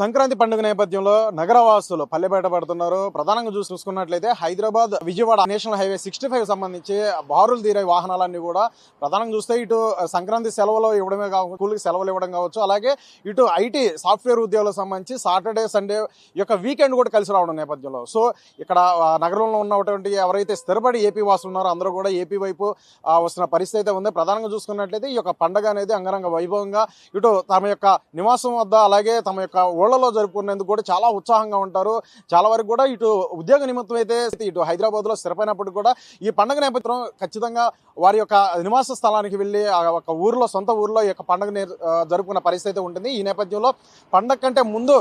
సంక్రాంతి పండుగ నేపథ్యంలో నగరవాసులు పల్లెపేట పడుతున్నారు. ప్రధానంగా చూసి చూసుకున్నట్లయితే Hyderabad Vijayawada national highway sixty five సంబంధించి బారులు తీరే వాహనాలన్నీ కూడా ప్రధానంగా చూస్తే ఇటు సంక్రాంతి సెలవులు ఇవ్వడమే కావచ్చు స్కూల్కి సెలవులు ఇవ్వడం కావచ్చు. అలాగే ఇటు ఐటీ సాఫ్ట్వేర్ ఉద్యోగులకు సంబంధించి సాటర్డే సండే యొక్క వీకెండ్ కూడా కలిసి రావడం నేపథ్యంలో. సో ఇక్కడ నగరంలో ఉన్నటువంటి ఎవరైతే స్థిరపడి ఏపీ వాసులు ఉన్నారో అందరూ కూడా ఏపీ వైపు వస్తున్న పరిస్థితి అయితే ఉంది. ప్రధానంగా చూసుకున్నట్లయితే ఈ యొక్క పండగ అనేది అంగరంగ వైభవంగా ఇటు తమ యొక్క నివాసం వద్ద అలాగే తమ యొక్క ఊళ్ళలో జరుపుకునేందుకు కూడా చాలా ఉత్సాహంగా ఉంటారు. చాలా వరకు కూడా ఇటు ఉద్యోగ నిమిత్తం అయితే ఇటు హైదరాబాద్లో లో కూడా ఈ పండుగ నేపథ్యం ఖచ్చితంగా వారి యొక్క నివాస స్థలానికి వెళ్ళి ఆ ఒక ఊరిలో సొంత ఊరిలో ఈ యొక్క పండుగ జరుపుకున్న పరిస్థితి అయితే ఉంటుంది. ఈ నేపథ్యంలో పండగ కంటే ముందు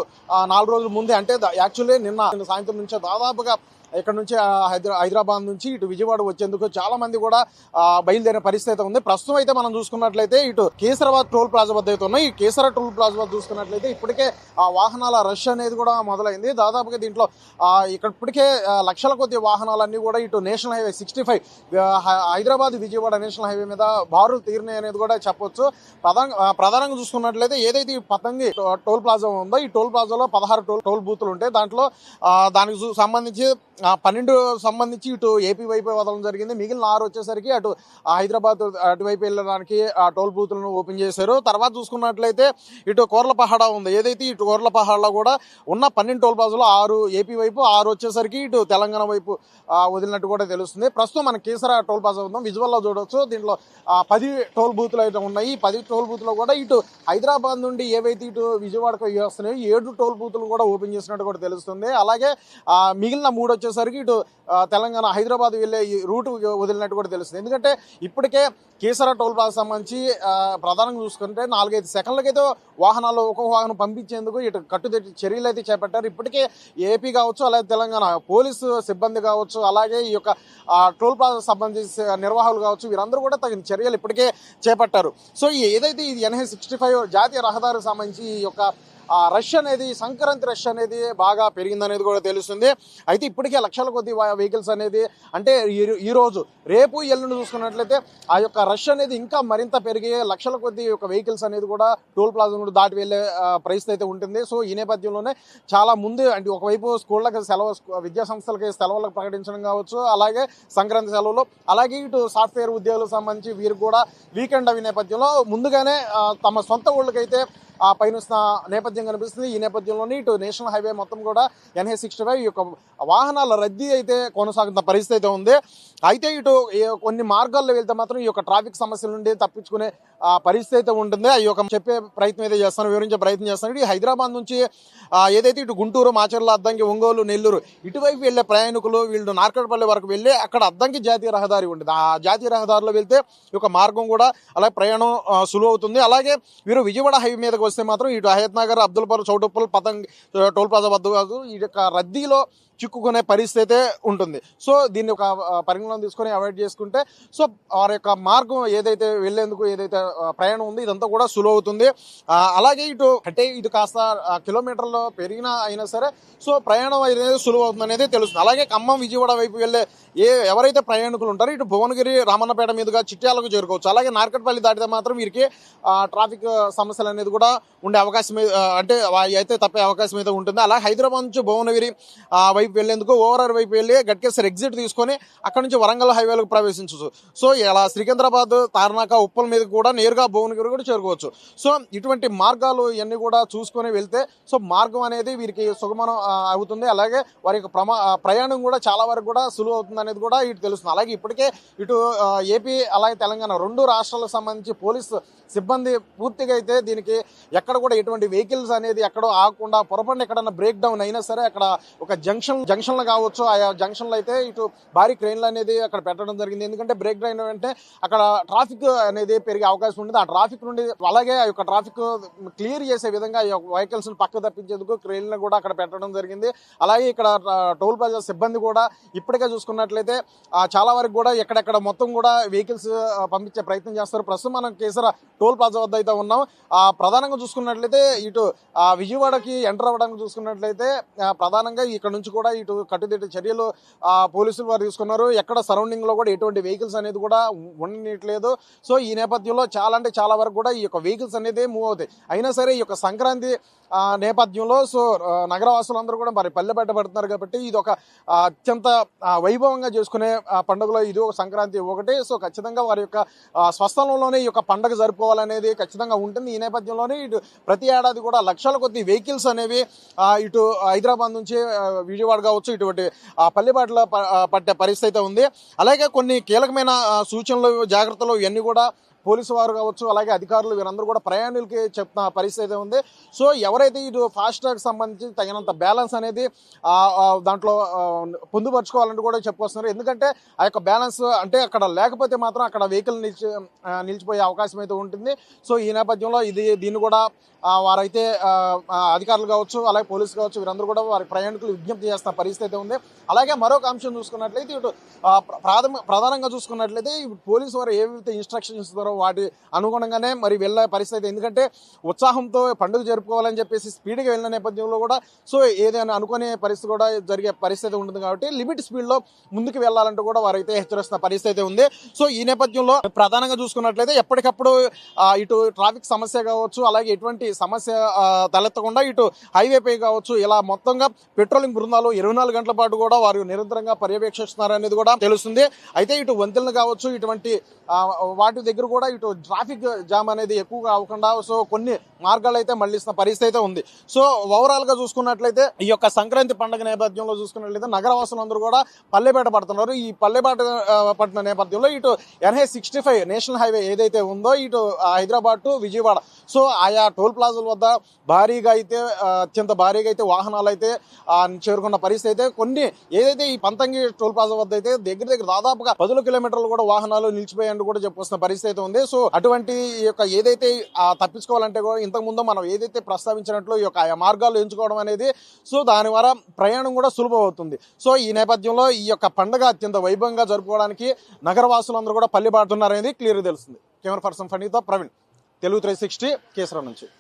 నాలుగు రోజుల ముందే అంటే యాక్చువల్లీ నిన్న నిన్న సాయంత్రం నుంచే దాదాపుగా ఇక్కడ నుంచి హైదరా హైదరాబాద్ నుంచి ఇటు విజయవాడ వచ్చేందుకు చాలా మంది కూడా బయలుదేరిన పరిస్థితి అయితే ఉంది. ప్రస్తుతం అయితే మనం చూసుకున్నట్లయితే ఇటు కేసరాబాద్ టోల్ ప్లాజా వద్ద అయితే ఉన్నాయి. ఈ కేసరా టోల్ ప్లాజా వద్ద చూసుకున్నట్లయితే ఇప్పటికే ఆ వాహనాల రష్ అనేది కూడా మొదలైంది. దాదాపుగా దీంట్లో ఇక్కడ ఇప్పటికే లక్షల కొద్ది వాహనాలన్నీ కూడా ఇటు national highway sixty five Hyderabad Vijayawada national highway మీద బారులు తీరినాయి అనేది కూడా చెప్పొచ్చు. ప్రధాన ప్రధానంగా చూసుకున్నట్లయితే ఏదైతే ఈ పతంగి టోల్ ప్లాజా ఉందో ఈ టోల్ ప్లాజాలో పదహారు టోల్ టోల్ బూతులు ఉంటాయి. దాంట్లో దానికి చూ- సంబంధించి ఆ, పన్నెండు సంబంధించి ఇటు ఏపీ వైపు వదలడం జరిగింది. మిగిలిన ఆరు వచ్చేసరికి అటు హైదరాబాద్ అటువైపు వెళ్ళడానికి ఆ టోల్ బూతులను ఓపెన్ చేశారు. తర్వాత చూసుకున్నట్లయితే ఇటు కోర్లపహాడ ఉంది. ఏదైతే ఇటు కోర్లపహాడలో కూడా ఉన్న పన్నెండు టోల్ ప్లాజాలో ఆరు ఏపీ వైపు ఆరు వచ్చేసరికి ఇటు తెలంగాణ వైపు వదిలినట్టు కూడా తెలుస్తుంది. ప్రస్తుతం మన కేసరా టోల్ ప్లాజా ఉందాం. విజువల్లో చూడవచ్చు దీంట్లో పది టోల్ బూతులు అయితే ఉన్నాయి. పది టోల్ బూత్లో కూడా ఇటు హైదరాబాద్ నుండి ఏవైతే ఇటు విజయవాడకు వస్తున్నాయో ఏడు టోల్ బూతులు కూడా ఓపెన్ చేసినట్టు కూడా తెలుస్తుంది. అలాగే మిగిలిన మూడు వచ్చేసి వచ్చేసరికి ఇటు తెలంగాణ హైదరాబాద్ వెళ్ళే ఈ రూట్ వదిలినట్టు కూడా తెలుస్తుంది. ఎందుకంటే ఇప్పటికే కేసర టోల్ ప్లాజా సంబంధించి ప్రధానంగా చూసుకుంటే నాలుగైదు సెకండ్లకైతే వాహనాలు ఒక్కొక్క వాహనం పంపించేందుకు ఇటు కట్టుదిట్టి చర్యలు అయితే చేపట్టారు. ఇప్పటికే ఏపీ కావచ్చు అలాగే తెలంగాణ పోలీసు సిబ్బంది కావచ్చు అలాగే ఈ యొక్క టోల్ ప్లాజా సంబంధించి నిర్వాహకులు కావచ్చు వీరందరూ కూడా తగిన చర్యలు ఇప్పటికే చేపట్టారు. సో ఏదైతే ఇది ఎన్హెచ్ సిక్స్టీ ఫైవ్ జాతీయ రహదారికి సంబంధించి ఈ యొక్క రష్ అనేది సంక్రాంతి రష్ అనేది బాగా పెరిగిందనేది కూడా తెలుస్తుంది. అయితే ఇప్పటికే లక్షల కొద్ది వెహికల్స్ అనేది అంటే ఈ- రేపు ఎల్లుండి చూసుకున్నట్లయితే ఆ యొక్క రష్ అనేది ఇంకా మరింత పెరిగి లక్షల కొద్ది యొక్క వెహికల్స్ అనేది కూడా టోల్ ప్లాజా నుండి దాటి వెళ్ళే ఆ, పరిస్థితి అయితే ఉంటుంది. సో ఈ నేపథ్యంలోనే చాలా ముందు అంటే ఒకవైపు స్కూళ్ళకి సెలవు విద్యా సంస్థలకి సెలవులకు ప్రకటించడం కావచ్చు అలాగే సంక్రాంతి సెలవులు అలాగే ఇటు సాఫ్ట్వేర్ ఉద్యోగులకు సంబంధించి వీరు కూడా వీకెండ్ అవి నేపథ్యంలో ముందుగానే తమ సొంత ఊళ్ళకైతే ఆ పైన వస్తున్న నేపథ్యం కనిపిస్తుంది. ఈ నేపథ్యంలోనే ఇటు నేషనల్ హైవే మొత్తం కూడా ఎన్హెచ్ సిక్స్టీ ఫైవ్ ఈ యొక్క వాహనాల రద్దీ అయితే కొనసాగుతున్న పరిస్థితి అయితే ఉంది. అయితే ఇటు కొన్ని మార్గాల్లో వెళ్తే మాత్రం ఈ యొక్క ట్రాఫిక్ సమస్యల నుండి తప్పించుకునే ఆ, పరిస్థితి అయితే ఉంటుంది. అవి ఒక చెప్పే ప్రయత్నం అయితే చేస్తాను వివరించే ప్రయత్నం చేస్తాను. ఈ హైదరాబాద్ నుంచి ఏదైతే ఇటు గుంటూరు మాచర్ల అద్దంకి ఒంగోలు నెల్లూరు ఇటువైపు వెళ్ళే ప్రయాణికులు వీళ్ళు నార్కట్పల్లి వరకు వెళ్ళి అక్కడ అద్దంకి జాతీయ రహదారి ఉంటుంది. ఆ జాతీయ రహదారిలో వెళ్తే ఈ మార్గం కూడా అలాగే ప్రయాణం సులువు అవుతుంది. అలాగే వీరు విజయవాడ హైవే మీదకి వస్తే మాత్రం ఇటు హయత్ నగర్ అబ్దుల్పల్ చౌటుప్పల్ పతంగ్ టోల్ ప్లాజా వద్ద కాదు ఈ యొక్క రద్దీలో చిక్కుకునే పరిస్థితి అయితే ఉంటుంది. సో దీన్ని ఒక పరిగణన తీసుకొని అవాయిడ్ చేసుకుంటే సో వారి యొక్క మార్గం ఏదైతే వెళ్ళేందుకు ఏదైతే ప్రయాణం ఉంది ఇదంతా కూడా సులువు అవుతుంది అలాగే ఇటు అంటే ఇది కాస్త కిలోమీటర్లు పెరిగినా అయినా సరే సో ప్రయాణం అనేది సులువు అవుతుంది అనేది తెలుస్తుంది. అలాగే ఖమ్మం విజయవాడ వైపు వెళ్ళే ఏ ఎవరైతే ప్రయాణికులు ఉంటారో ఇటు భువనగిరి రామన్నపేట మీదుగా చిట్యాలకు చేరుకోవచ్చు. అలాగే నార్కట్పల్లి దాటితే మాత్రం వీరికి ట్రాఫిక్ సమస్యలు అనేది కూడా ఉండే అవకాశం అంటే అయితే తప్పే అవకాశం అయితే ఉంటుంది. అలాగే హైదరాబాద్ నుంచి భువనగిరి వైపు వైపు వెళ్ళేందుకు ఓవరాల్ వైపు వెళ్ళి గట్కేశ్వర్ ఎగ్జిట్ తీసుకొని అక్కడ నుంచి వరంగల్ హైవేలకు ప్రవేశించవచ్చు సో ఇలా సికింద్రాబాద్ తార్నాక ఉప్పల్ మీద కూడా నేరుగా భువనగిరి కూడా చేరుకోవచ్చు. సో ఇటువంటి మార్గాలు ఇవన్నీ కూడా చూసుకొని వెళ్తే సో మార్గం అనేది వీరికి సుగమనం అవుతుంది. అలాగే వారి యొక్క ప్రమా ప్రయాణం కూడా చాలా వరకు కూడా సులువు అవుతుంది అనేది కూడా ఇటు తెలుస్తుంది. అలాగే ఇప్పటికే ఇటు ఏపీ అలాగే తెలంగాణ రెండు రాష్ట్రాలకు సంబంధించి పోలీసు సిబ్బంది పూర్తిగా అయితే దీనికి ఎక్కడ కూడా ఎటువంటి వెహికల్స్ అనేది ఎక్కడో ఆగకుండా పొరపాటున ఎక్కడన్నా బ్రేక్ డౌన్ అయినా సరే అక్కడ ఒక జంక్షన్ జంక్షన్ జంక్షన్లు కావచ్చు ఆయా జంక్షన్లు అయితే ఇటు భారీ క్రెయిన్లు అనేది అక్కడ పెట్టడం జరిగింది. ఎందుకంటే బ్రేక్ డౌన్ అంటే అక్కడ ట్రాఫిక్ అనేది పెరిగే అవకాశం ఉంటుంది ఆ ట్రాఫిక్ నుండి అలాగే ఆ యొక్క ట్రాఫిక్ క్లియర్ చేసే విధంగా ఈ వెహికల్స్ పక్క తప్పించేందుకు క్రెయిన్లు కూడా అక్కడ పెట్టడం జరిగింది. అలాగే ఇక్కడ టోల్ ప్లాజా సిబ్బంది కూడా ఇప్పటికే చూసుకున్నట్లయితే చాలా వరకు కూడా ఎక్కడెక్కడ మొత్తం కూడా వెహికల్స్ పంపించే ప్రయత్నం చేస్తారు. ప్రస్తుతం మనం కేసర టోల్ ప్లాజా వద్ద అయితే ఉన్నాం. ఆ, ప్రధానంగా చూసుకున్నట్లయితే ఇటు ఆ, విజయవాడకి ఎంటర్ అవ్వడానికి చూసుకున్నట్లయితే ప్రధానంగా ఇక్కడ నుంచి కూడా కూడా ఇటు కట్టుదిట్టు చర్యలు పోలీసులు వారు తీసుకున్నారు. ఎక్కడ సరౌండింగ్లో కూడా ఎటువంటి వెహికల్స్ అనేది కూడా ఉండట్లేదు. సో ఈ నేపథ్యంలో చాలా అంటే చాలా వరకు కూడా ఈ యొక్క వెహికల్స్ అనేది మూవ్ అవుతాయి. అయినా సరే ఈ యొక్క సంక్రాంతి నేపథ్యంలో సో నగరవాసులందరూ కూడా మరి పల్లె పడుతున్నారు కాబట్టి ఇది ఒక అత్యంత వైభవంగా చేసుకునే ఆ, పండుగలో ఇది ఒక సంక్రాంతి ఒకటి. సో ఖచ్చితంగా వారి యొక్క స్వస్థలంలోనే ఈ యొక్క పండుగ జరుపుకోవాలనేది ఖచ్చితంగా ఉంటుంది. ఈ నేపథ్యంలోనే ఇటు ప్రతి ఏడాది కూడా లక్షల కొద్ది వెహికల్స్ అనేవి ఇటు హైదరాబాద్ నుంచి విజయవాడ విజయవాడ కావచ్చు ఇటువంటి ఆ, పట్టే పరిస్థితి అయితే ఉంది. అలాగే కొన్ని కీలకమైన సూచనలు జాగ్రత్తలు ఇవన్నీ కూడా పోలీసు వారు కావచ్చు అలాగే అధికారులు వీరందరూ కూడా ప్రయాణికులకి చెప్తున్న పరిస్థితి అయితే ఉంది. సో ఎవరైతే ఇటు ఫాస్ట్ ట్రాక్ సంబంధించి తగినంత బ్యాలెన్స్ అనేది దాంట్లో పొందుపరుచుకోవాలని పొందుపరచుకోవాలని కూడా చెప్పుకొస్తున్నారు. ఎందుకంటే ఆ యొక్క బ్యాలెన్స్ అంటే అక్కడ లేకపోతే మాత్రం అక్కడ వెహికల్ నిలిచి నిలిచిపోయే అవకాశం అయితే ఉంటుంది. సో ఈ నేపథ్యంలో ఇది దీన్ని కూడా వారైతే అధికారులు కావచ్చు అలాగే పోలీసు కావచ్చు వీరందరూ కూడా వారి ప్రయాణికులు విజ్ఞప్తి చేస్తున్న పరిస్థితి అయితే ఉంది. అలాగే మరొక అంశం చూసుకున్నట్లయితే ఇటు ప్రాథమిక ప్రధానంగా చూసుకున్నట్లయితే పోలీసు వారు ఏవైతే ఇన్స్ట్రక్షన్స్ ఇస్తారో వాటి అనుగుణంగానే మరి వెళ్ళే పరిస్థితి ఎందుకంటే ఉత్సాహంతో పండుగ జరుపుకోవాలని చెప్పేసి స్పీడ్గా వెళ్ళిన నేపథ్యంలో కూడా సో ఏదైనా అనుకునే పరిస్థితి కూడా జరిగే పరిస్థితి ఉంటుంది కాబట్టి లిమిట్ స్పీడ్లో ముందుకు వెళ్ళాలంటూ కూడా వారైతే హెచ్చరిస్తున్న పరిస్థితి అయితే ఉంది. సో ఈ నేపథ్యంలో ప్రధానంగా చూసుకున్నట్లయితే ఎప్పటికప్పుడు ఇటు ట్రాఫిక్ సమస్య కావచ్చు అలాగే ఎటువంటి సమస్య తలెత్తకుండా ఇటు హైవేపై కావచ్చు ఇలా మొత్తంగా పెట్రోలింగ్ బృందాలు ఇరవై నాలుగు గంటల పాటు కూడా వారు నిరంతరంగా పర్యవేక్షిస్తున్నారు అనేది కూడా తెలుస్తుంది. అయితే ఇటు వంతెనలు కావచ్చు ఇటువంటి వాటి దగ్గర కూడా ఇటు ట్రాఫిక్ జామ్ అనేది ఎక్కువగా అవ్వకుండా సో కొన్ని మార్గాలు అయితే మళ్ళిస్తున్న పరిస్థితి అయితే ఉంది. సో ఓవరాల్గా చూసుకున్నట్లయితే ఈ యొక్క సంక్రాంతి పండుగ నేపథ్యంలో చూసుకున్నట్లయితే నగరవాసులందరూ కూడా పల్లెపేట పడుతున్నారు. ఈ పల్లెపేట పట్టిన నేపథ్యంలో ఇటు NH sixty five national highway ఏదైతే ఉందో ఇటు హైదరాబాద్ టు విజయవాడ. సో ఆయా టోల్ ప్లాజాల వద్ద భారీగా అయితే అత్యంత భారీగా అయితే వాహనాలు అయితే చేరుకున్న పరిస్థితి అయితే కొన్ని ఏదైతే ఈ పంతంగి టోల్ ప్లాజా వద్ద అయితే దగ్గర దగ్గర దాదాపుగా పదుల కిలోమీటర్లు కూడా వాహనాలు నిలిచిపోయాయని కూడా చెప్పుకొస్తున్న పరిస్థితి అయితే ఉంది. సో అటువంటి ఈ యొక్క ఏదైతే తప్పించుకోవాలంటే కూడా ఇంతకు ముందు మనం ఏదైతే ప్రస్తావించినట్లు ఈ యొక్క మార్గాలు ఎంచుకోవడం అనేది సో దాని ద్వారా ప్రయాణం కూడా సులభమవుతుంది. సో ఈ నేపథ్యంలో ఈ యొక్క పండుగ అత్యంత వైభవంగా జరుపుకోవడానికి నగరవాసులందరూ కూడా పల్లి బాటున్నారనేది క్లియర్ తెలుస్తుంది. కెమెరా పర్సన్ ఫనీతో ప్రవీణ్ తెలుగు త్రీ సిక్స్టీ కేసరా నుంచి.